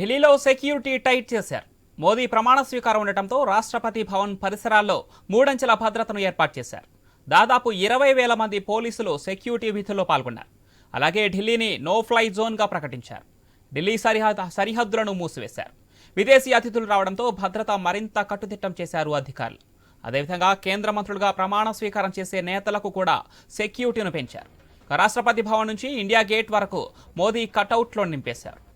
ఢిల్లీలో security tight చేశారు. మోదీ ప్రమాణ స్వీకారం ఉండటంతో రాష్ట్రపతి భవన్ పరిసరాల్లో మూడంచెల భద్రతను ఏర్పాటు చేశారు. దాదాపు ఇరవై వేల మంది పోలీసులు సెక్యూరిటీ విధుల్లో పాల్గొన్నారు. అలాగే ఢిల్లీని నో ఫ్లై జోన్గా ప్రకటించారు. ఢిల్లీ సరిహద్దు సరిహద్దులను మూసివేశారు. విదేశీ అతిథులు రావడంతో భద్రత మరింత కట్టుదిట్టం చేశారు అధికారులు. అదేవిధంగా కేంద్ర మంత్రులుగా ప్రమాణ స్వీకారం చేసే నేతలకు కూడా సెక్యూరిటీను పెంచారు. రాష్ట్రపతి భవన్ నుంచి ఇండియా గేట్ వరకు మోదీ కటౌట్లో నింపేశారు.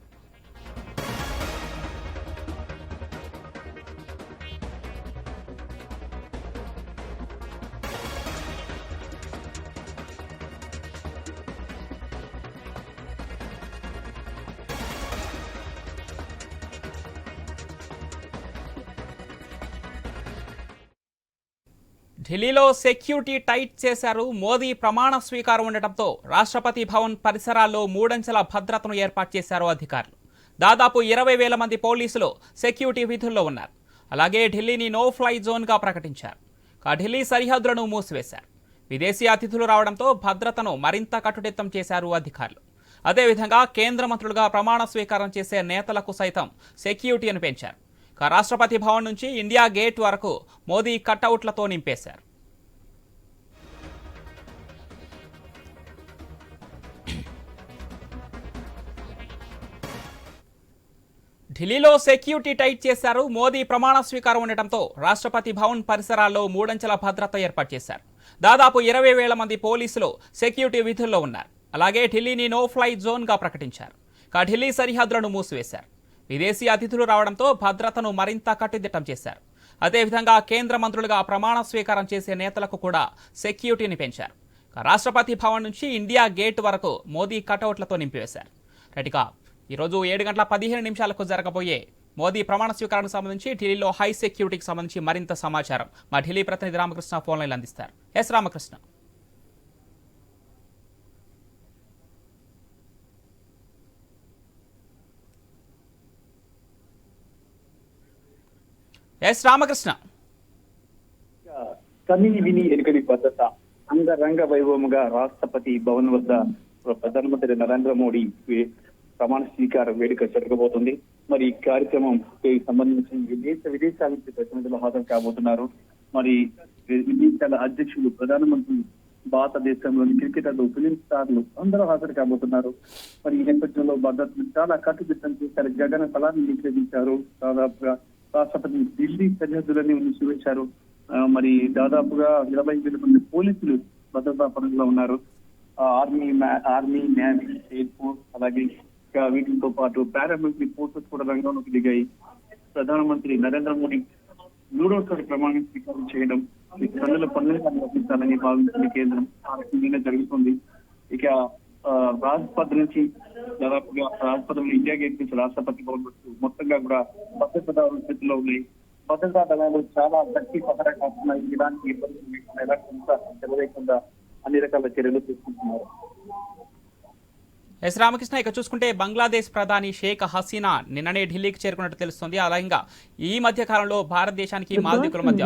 ఢిల్లీలో సెక్యూరిటీ టైట్ చేశారు మోదీ ప్రమాణ స్వీకారం ఉండటంతో రాష్ట్రపతి భవన్ పరిసరాల్లో మూడంచెల భద్రతను ఏర్పాటు చేశారు అధికారులు. దాదాపు ఇరవై వేల మంది పోలీసులు సెక్యూరిటీ విధుల్లో ఉన్నారు. అలాగే ఢిల్లీని నో ఫ్లై జోన్గా ప్రకటించారు. ఆ ఢిల్లీ సరిహద్దులను మూసివేశారు. విదేశీ అతిథులు రావడంతో భద్రతను మరింత కట్టుదిట్టం చేశారు అధికారులు. అదేవిధంగా కేంద్ర మంత్రులుగా ప్రమాణ స్వీకారం చేసే నేతలకు సైతం సెక్యూరిటీని పెంచారు. రాష్ట్రపతి భవన్ నుంచి ఇండియా గేట్ వరకు మోదీ కట్అవుట్లతో నింపేశారు. ఢిల్లీలో సెక్యూరిటీ టైట్ చేశారు. మోదీ ప్రమాణ స్వీకారం ఉండటంతో రాష్ట్రపతి భవన్ పరిసరాల్లో మూడంచెల భద్రత ఏర్పాటు చేశారు. దాదాపు ఇరవై వేల మంది పోలీసులు సెక్యూరిటీ విధుల్లో ఉన్నారు. అలాగే ఢిల్లీని నో ఫ్లై జోన్గా ప్రకటించారు. ఢిల్లీ సరిహద్దులను మూసివేశారు. విదేశీ అతిథులు రావడంతో భద్రతను మరింత కట్టుదిట్టం చేశారు. అదేవిధంగా కేంద్ర మంత్రులుగా ప్రమాణ స్వీకారం చేసే నేతలకు కూడా సెక్యూరిటీని పెంచారు. రాష్ట్రపతి భవన్ నుంచి ఇండియా గేట్ వరకు మోదీ కటౌట్లతో నింపివేశారు. రైట్గా ఈరోజు ఏడు గంటల పదిహేను నిమిషాలకు జరగబోయే మోదీ ప్రమాణ స్వీకారానికి సంబంధించి ఢిల్లీలో హై సెక్యూరిటీకి సంబంధించి మరింత సమాచారం మా ఢిల్లీ ప్రతినిధి రామకృష్ణ ఫోన్లైన్లు అందిస్తారు. ఎస్ రామకృష్ణ. ఎస్ రామకృష్ణ. కని విని ఎరుగని భద్రత అంగరంగ వైభవముగా రాష్ట్రపతి భవన్ వద్ద ప్రధానమంత్రి నరేంద్ర మోడీ ప్రమాణ స్వీకార వేడుక జరగబోతుంది. మరి ఈ కార్యక్రమం సంబంధించి విదేశ విదేశాల నుంచి ప్రతినిధులు హాజరు కాబోతున్నారు. మరి విదేశాల అధ్యక్షులు ప్రధానమంత్రి భారతదేశంలోని క్రికెటర్లు ఫిలిం స్టార్లు అందరూ హాజరు కాబోతున్నారు. మరి ఈ నేపథ్యంలో భద్రతను చాలా కట్టుదిట్టం చేశారు. జగన్ ఫలాన్ని నిషేధించారు. దాదాపుగా రాష్ట్రపతి ఢిల్లీ సరిహద్దులని మూసివేశారు మరి దాదాపుగా ఇరవై వేల మంది పోలీసులు భద్రతా పనుల్లో ఉన్నారు. ఆ, ఆర్మీ మ్యా- ఆర్మీ నేవీ ఎయిర్ ఫోర్స్ అలాగే ఇంకా వీటితో పాటు పారామిలిటరీ ఫోర్సెస్ కూడా రంగంలోకి దిగాయి. ప్రధానమంత్రి నరేంద్ర మోడీ మూడోసారి ప్రమాణ స్వీకారం చేయడం ఈ పనుల పనులుగా నిర్వహించాలని భావించింది కేంద్రం. ఆ జరుగుతుంది. ఇక రాజ్పథ్ నుంచి దాదాపుగా రాజ్పథ్ ఇండియా గేట్ నుంచి రాష్ట్రపతి భవన్ వరకు మొత్తంగా కూడా భద్రతా స్థితిలో ఉన్నాయి. భద్రతా దళాలు చాలా గట్టి పహర కాస్తున్నాయి ఇలాంటి ఇబ్బందులు ఎలాంటి జరగకుండా అన్ని రకాల చర్యలు తీసుకుంటున్నారు. ఎస్ రామకృష్ణ ఇక చూసుకుంటే బంగ్లాదేశ్ ప్రధాని షేక్ హసీనా నిన్ననే ఢిల్లీకి చేరుకున్నట్టు తెలుస్తుంది. అలాగే ఈ మధ్య కాలంలో భారతదేశానికి మాల్దీవుల మధ్య